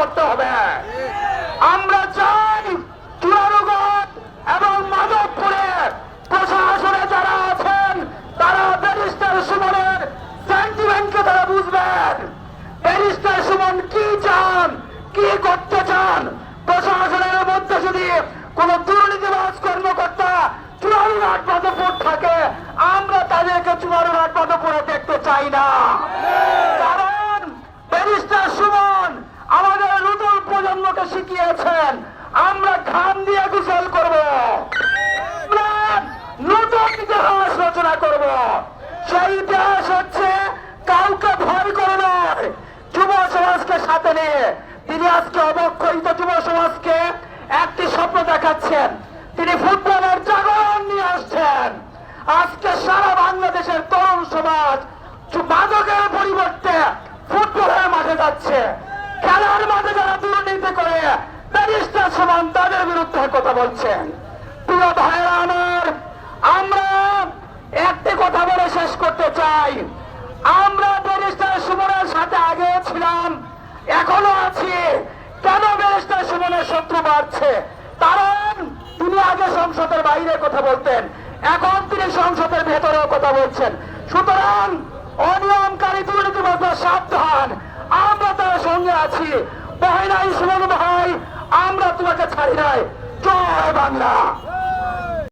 করতে হবে। আমরা চাই চূড়ানুগত এবং মাধবপুরে প্রশাসনে যারা আছেন, তারা ব্যারিস্টার সুমনের সেন্টিমেন্টকে তারা বুঝবেন। ব্যারিস্টার সুমন কি চান, কি করতে চান? প্রশাসনের মধ্যে যদি কোন দুর্নীতিবাজ কর্মকর্তা চূড়ানুঘাট মাধবপুর থাকে, আমরা তাদেরকে চূড়ানুঘাট মাধবপুরে দেখতে চাই না। ঘাম দিয়ে গোসল করব। নতুন ইতিহাস রচনা করব। সেই ইতিহাস হচ্ছে কাউকে ভয় করে নয়, যুব সমাজকে সাথে নিয়ে। তিনি আজকে অবক্ষয়িত যুব সমাজকে একটি স্বপ্ন দেখাচ্ছেন। তিনি ফুটবলের জাগরণ নিয়ে আসছেন। আজকে সারা বাংলাদেশের তরুণ সমাজ মাদকের পরিবর্তে ফুটবলের মাঠে যাচ্ছে। খেলার মাঠে যারা দুর্নীতি করে সমান তাদের বিরুদ্ধে কথা বলছেন। প্রিয় ভাইরা আমার, আমরা একটি কথা বলে শেষ করতে চাই। আমরা ব্যারিস্টার সুমনের সাথে আগে ছিলাম, এখনও আছি। কেন ব্যারিস্টার সুমনের শত্রু বাড়ছে? কারণ তিনি আগে সংসদের বাইরে কথা বলতেন, এখন তিনি সংসদের ভেতরেও কথা বলছেন। সুতরাং অনিয়মকারী দুর্নীতিবাজার সাবধান, আমরা তার সঙ্গে আছি। বহিনাই সুমন ভাই তোমাকে ছাড়ি নাই। জয় বাংলা।